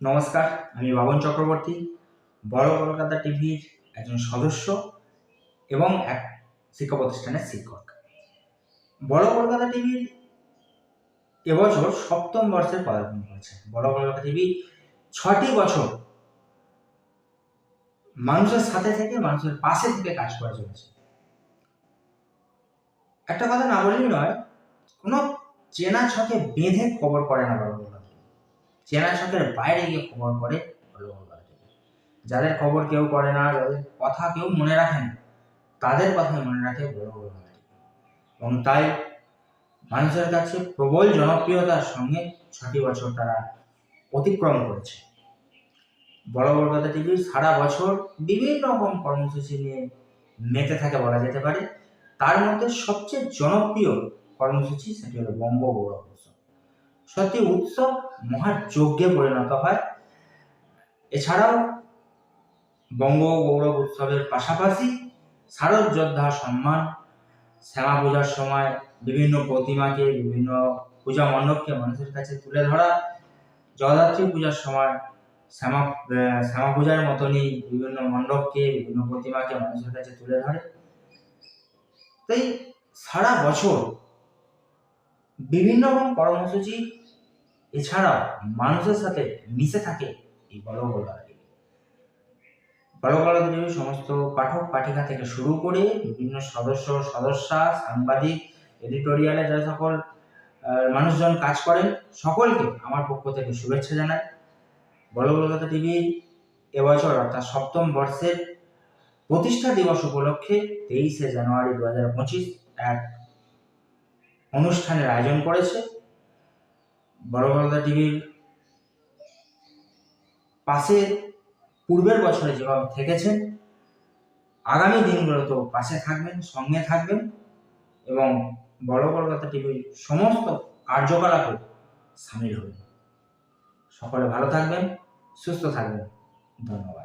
নমস্কার, আমি বাবন চক্রবর্তী, বড় কলকাতা টিভির একজন সদস্য এবং এক শিক্ষা প্রতিষ্ঠানের শিক্ষক। বড় কলকাতা টিভির এবছর সপ্তম বর্ষের পদার্পণ করেছে বড় কলকাতা টিভি ছটি বছর মানুষের সাথে থেকে মানুষের পাশে থেকে কাজ করে চলেছে। একটা কথা না বললেই নয়, কোনো চেনা ছকে বেঁধে খবর করে না বড়। চেনা ছকের বাইরে গিয়ে খবর করে বড়। যাদের খবর কেউ করে না, যাদের কথা কেউ মনে রাখে না, তাদের কথাই মনে রাখে বড় TV। এবং তাই মানুষের কাছে প্রবল জনপ্রিয়তার সঙ্গে ছটি বছর তারা অতিক্রম করেছে বড় কলকাতা টিভি সারা বছর বিভিন্ন রকম কর্মসূচি নিয়ে মেতে থাকে বলা যেতে পারে তার মধ্যে সবচেয়ে জনপ্রিয় কর্মসূচি সেটি হলো বঙ্গ গৌরব সত্যি উৎসব মহাযজ্ঞে পরিণত হয়। এছাড়াও বঙ্গ গৌরব উৎসবের পাশাপাশি শারদ যোদ্ধা সম্মান, শ্যামা পূজার সময় বিভিন্ন প্রতিমাকে, বিভিন্ন পূজা মণ্ডপকে মানুষের কাছে তুলে ধরা, জগদ্ধাত্রী পূজার সময় শ্যামা শ্যামা পূজার মতনই বিভিন্ন মণ্ডপকে, বিভিন্ন প্রতিমাকে মানুষের কাছে তুলে ধরে। তাই সারা বছর বিভিন্ন রকম কর্মসূচি এছাড়াও মানুষের সাথে মিশে থাকে এই বড় টিভি বড় সমস্ত পাঠক পাঠিকা থেকে শুরু করে বিভিন্ন সদস্য, সদস্যা, সাংবাদিক, এডিটোরিয়ালে যে সকল মানুষজন কাজ করেন, সকলকে আমার পক্ষ থেকে শুভেচ্ছা জানাই। বড় টিভি এবছর অর্থাৎ সপ্তম বর্ষের প্রতিষ্ঠা দিবস উপলক্ষে তেইশে জানুয়ারি দু হাজার পঁচিশ এক অনুষ্ঠানের আয়োজন করেছে। বড় কলকাতা টিভির পাশে পূর্বের বছরে যেভাবে থেকেছেন আগামী দিনগুলোতেও পাশে থাকবেন, সঙ্গে থাকবেন এবং বড় কলকাতা টিভির সমস্ত কার্যকলাপে সামিল হবেন। সকলে ভালো থাকবেন, সুস্থ থাকবেন। ধন্যবাদ।